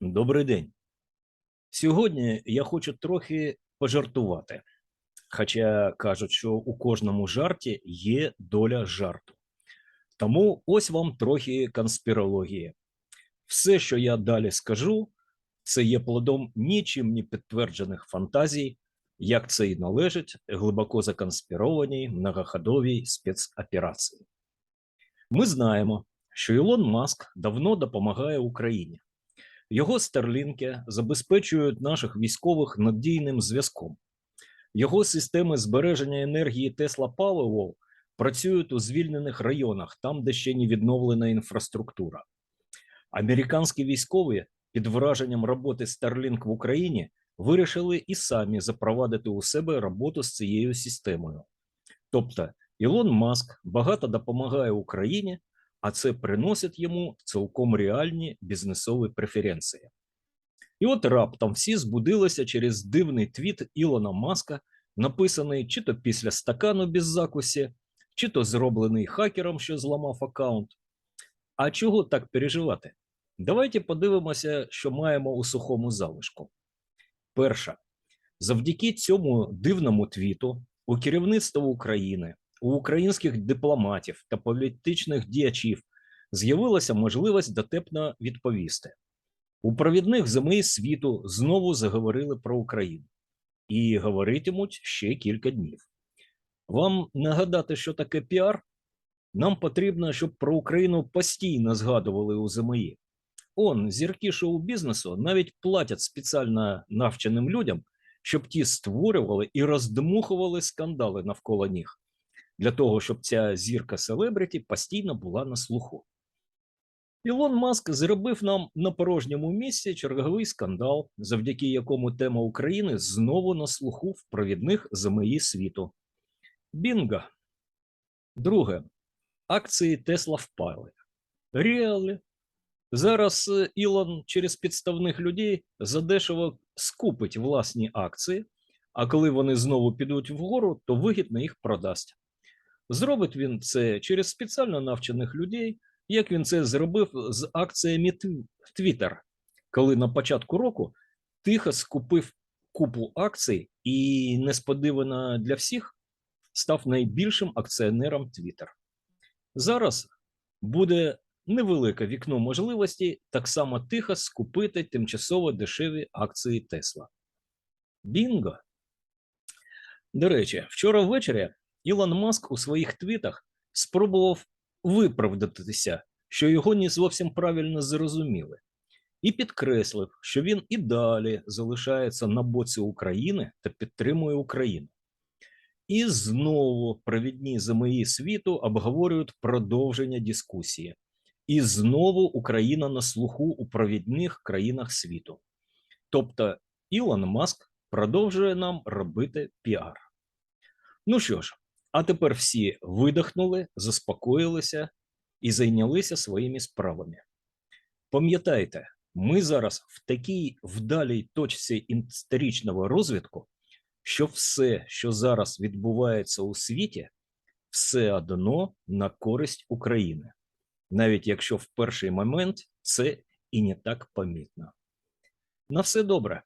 Добрий день. Сьогодні я хочу трохи пожартувати. Хоча кажуть, що у кожному жарті є доля жарту. Тому ось вам трохи конспірології. Все, що я далі скажу, це є плодом нічим не підтверджених фантазій, як це і належить глибоко законспірованій многоходовій спецоперації. Ми знаємо, що Ілон Маск давно допомагає Україні. Його старлінки забезпечують наших військових надійним зв'язком. Його системи збереження енергії Тесла Powerwall працюють у звільнених районах, там, де ще не відновлена інфраструктура. Американські військові під враженням роботи Starlink в Україні вирішили і самі запровадити у себе роботу з цією системою. Тобто Ілон Маск багато допомагає Україні, а це приносить йому цілком реальні бізнесові преференції. І от раптом всі збудилися через дивний твіт Ілона Маска, написаний чи то після стакану без закусі, чи то зроблений хакером, що зламав аккаунт. А чого так переживати? Давайте подивимося, що маємо у сухому залишку. Перше, завдяки цьому дивному твіту у керівництва України, у українських дипломатів та політичних діячів з'явилася можливість дотепно відповісти. У провідних ЗМІ світу знову заговорили про Україну і говоритимуть ще кілька днів. Вам нагадати, що таке піар? Нам потрібно, щоб про Україну постійно згадували у ЗМІ. Он, зірки шоу-бізнесу навіть платять спеціально навченим людям, щоб ті створювали і роздмухували скандали навколо них, для того, щоб ця зірка селебриті постійно була на слуху. Ілон Маск зробив нам на порожньому місці черговий скандал, завдяки якому тема України знову на слуху в провідних ЗМІ світу. Бінго. Друге. Акції Тесла впали. Реалі. Зараз е, Ілон через підставних людей задешево скупить власні акції, а коли вони знову підуть вгору, то вигідно їх продасть. Зробить він це через спеціально навчених людей, як він це зробив з акціями Twitter, коли на початку року тихо скупив купу акцій і несподівано для всіх став найбільшим акціонером Twitter. Зараз буде невелике вікно можливості так само тихо скупити тимчасово дешеві акції Тесла. Бінго! До речі, вчора ввечері Ілон Маск у своїх твітах спробував виправдатися, що його не зовсім правильно зрозуміли, і підкреслив, що він і далі залишається на боці України та підтримує Україну. І знову провідні ЗМІ світу обговорюють продовження дискусії. І знову Україна на слуху у провідних країнах світу. Тобто Ілон Маск продовжує нам робити піар. Ну що ж, а тепер всі видихнули, заспокоїлися і зайнялися своїми справами. Пам'ятайте, ми зараз в такій вдалій точці історичного розвитку, що все, що зараз відбувається у світі, все одно на користь України, навіть якщо в перший момент це і не так помітно. На все добре.